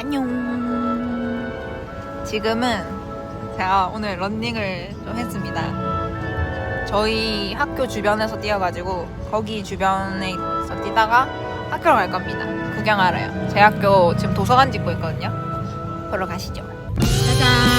안녕. 지금은 제가 오늘 런닝을 좀 했습니다. 저희 학교 주변에서 뛰어가지고 거기 주변에서 뛰다가 학교로 갈 겁니다. 구경하러요. 제 학교 지금 도서관 짓고 있거든요. 보러 가시죠. 짜잔.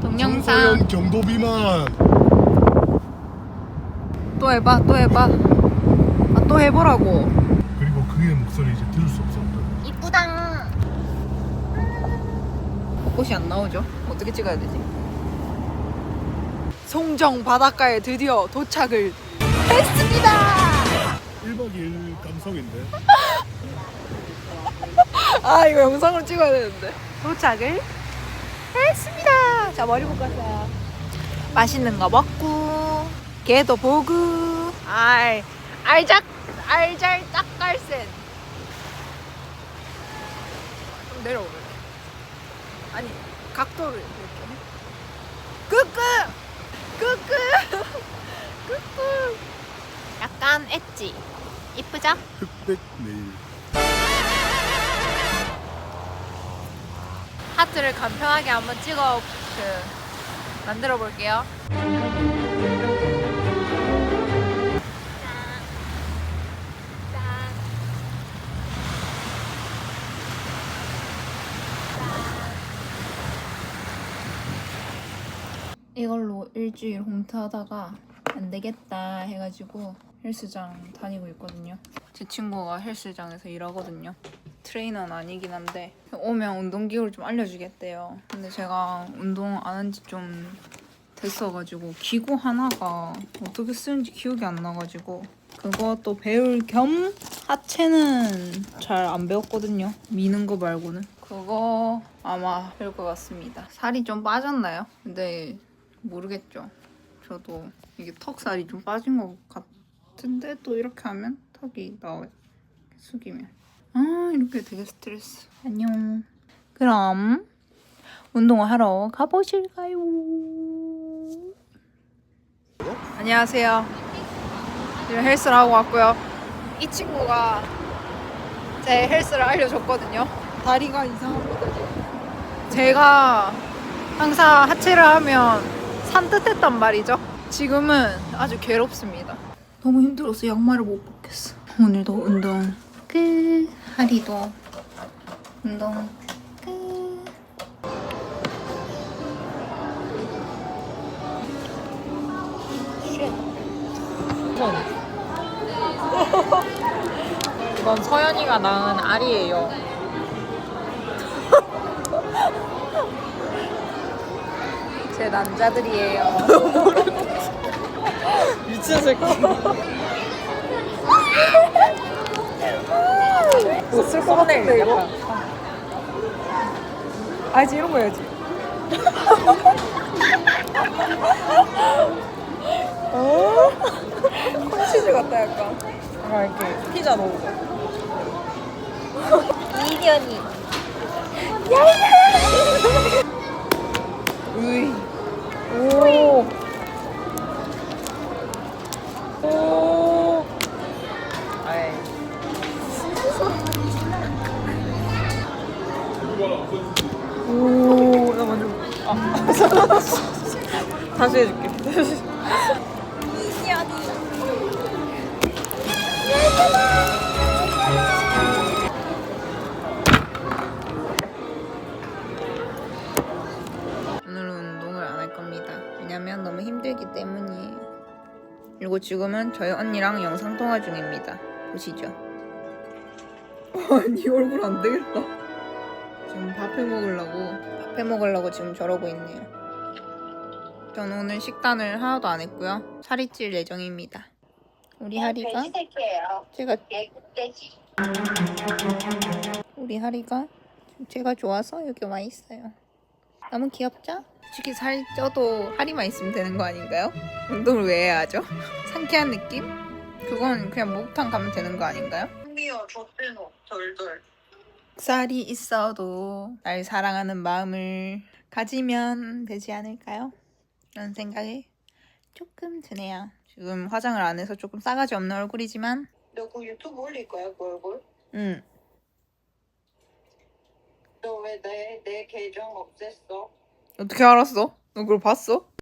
동영상. 경도 비만. 또 해봐 또 해봐. 아, 또 해보라고. 그리고 그의 목소리 이제 들을 수 없었다 이쁘당 꽃이 안 나오죠? 어떻게 찍어야 되지? 송정 바닷가에 드디어 도착을 했습니다! 1박 2일 감성인데 아 이거 영상으로 찍어야 되는데. 도착을 했습니다. 자 머리 묶었어요. 맛있는 거 먹고 개도 보고. 알 알작 알잘 짝갈센 좀 내려오래 아니 각도를 이렇게. 끄끄! 끄끄! 끄끄! 약간 엣지. 이쁘죠? 흑백 네 하트를 간편하게 한번 찍어 그 만들어 볼게요. 이걸로 일주일 홈트 하다가 안 되겠다 해가지고 헬스장 다니고 있거든요. 제 친구가 헬스장에서 일하거든요. 트레이너는 아니긴 한데 오면 운동 기구를 좀 알려주겠대요. 근데 제가 운동 안 한 지 좀 됐어가지고 기구 하나가 어떻게 쓰는지 기억이 안 나가지고 그것도 배울 겸 하체는 잘 안 배웠거든요. 미는 거 말고는 그거 아마 배울 것 같습니다. 살이 좀 빠졌나요? 근데 모르겠죠. 저도 이게 턱살이 좀 빠진 것 같 은데 또 이렇게 하면 턱이 나와요. 숙이면. 아 이렇게 되게 스트레스. 안녕. 그럼 운동을 하러 가보실까요? 안녕하세요. 지금 헬스를 하고 왔고요. 이 친구가 제 헬스를 알려줬거든요. 다리가 이상하거든요. 제가 항상 하체를 하면 산뜻했단 말이죠. 지금은 아주 괴롭습니다. 너무 힘들어서 양말을 못 벗겠어. 오늘도 운동 끝. 하리도 운동 끝. 이건 서연이가 낳은 알이에요. 제 남자들이에요. 미친 새끼. 웃을 것 같아 이거. 알지 이런 거 해야지. 어? 콘치즈 같다 약간. 아 이렇게 피자 넣고. 이년이. 으이. 오. 오. 오, 나 먼저. 아. 다시 해줄게. 오늘은 운동을 안 할 겁니다. 왜냐면 너무 힘들기 때문이에요. 그리고 지금은 저희 언니랑 영상 통화 중입니다. 보시죠. 네 얼굴 안 되겠다. 지금 밥해 먹으려고 밥해 먹으려고 지금 저러고 있네요. 저는 오늘 식단을 하나도 안 했고요. 살이 찔 예정입니다. 우리 하리가 돼지새끼예요. 제가 돼지. 우리 하리가 제가 좋아서 여기 와 있어요. 너무 귀엽죠? 솔직히 살 쪄도 하리만 있으면 되는 거 아닌가요? 운동을 왜 해야 하죠? 상쾌한 느낌? 그건 그냥 목욕탕 가면 되는 거 아닌가요? 미워 좆대노 덜덜. 쌀이 있어도 날 사랑하는 마음을 가지면 되지 않을까요? 이런 생각이 조금 드네요. 지금 화장을 안 해서 조금 싸가지 없는 얼굴이지만 너 그 유튜브 올릴 거야 그 얼굴? 음너왜 내 내 계정 없앴어? 어떻게 알았어? 너 그걸 봤어?